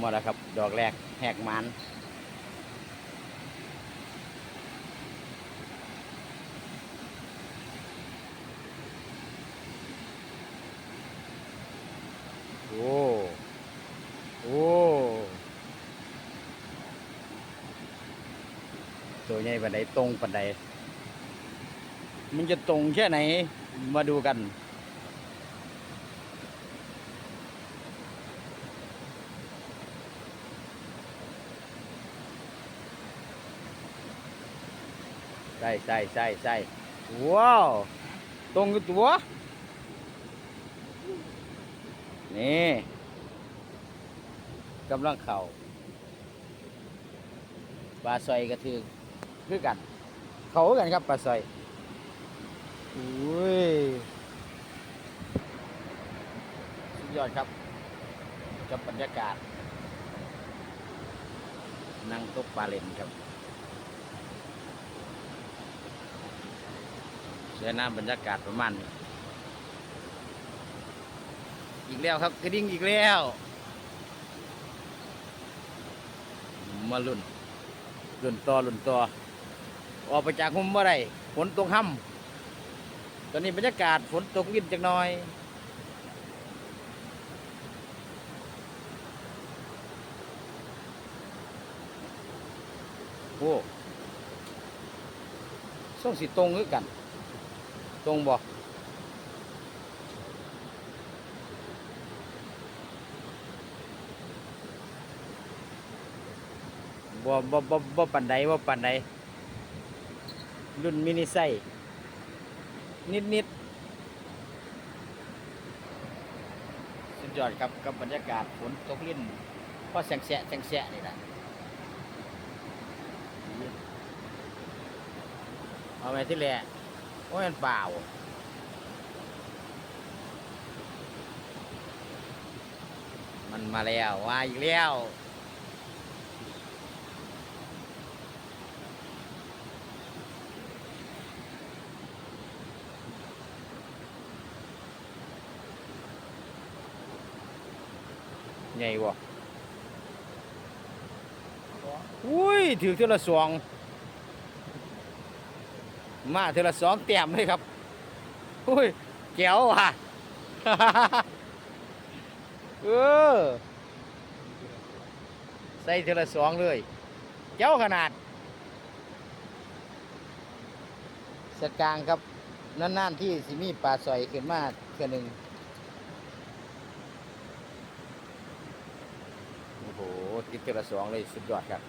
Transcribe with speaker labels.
Speaker 1: หมดแล้วครับ ดอกแรกแหกมันโอ้โอ้ตัวใหญ่ปันไดตรงปันไดมันจะตรงแค่ไหนมาดูกัน ใช่ใช่ใช่ใช่ว้าว ตรงกับตัว นี่กำลังเข่าปลาซอยกระถือคือกัน เขากันครับปลาซอยอุ้ยสุดยอดครับกับบรรยากาศนั่งตกปลาเล่นครับ เสียน้ำบรรยากาศประมาณนี้อีกแล้วครับกระดิ่งอีกแล้ว มาลุ่นลุ่นต่อลุ่นต่อออกไปจากหุ่มเมื่อไรฝนตกห่ำตอนนี้บรรยากาศฝนตกวินจักน่อยโอ้ส่งสิตรงคือกัน ตรงบ่บ่บ่บ่บ่ปันใดบ่ปันใดรุ่นมินิไซนิดนิดสุดยอดครับกับบรรยากาศฝนตกลิ้นพอแสงแสะแสงแสะนี่นะเอาไปที่แหละ โอ้ยมันเปล่ามันมาแล้วว่าอีกแล้วใหญ่บ่อุ้ยถือเท่าละสอง มาเทละสองเต็มเลยครับอุ้ยแก้วว่ะเออใส่เทละสองเลยเจ้าขนาดสกลางครับนั่นๆที่สิมีปลาสอยขึ้นมาเทื่อหนึ่งโอ้โหติดเทละสองเลยสุดยอดครับ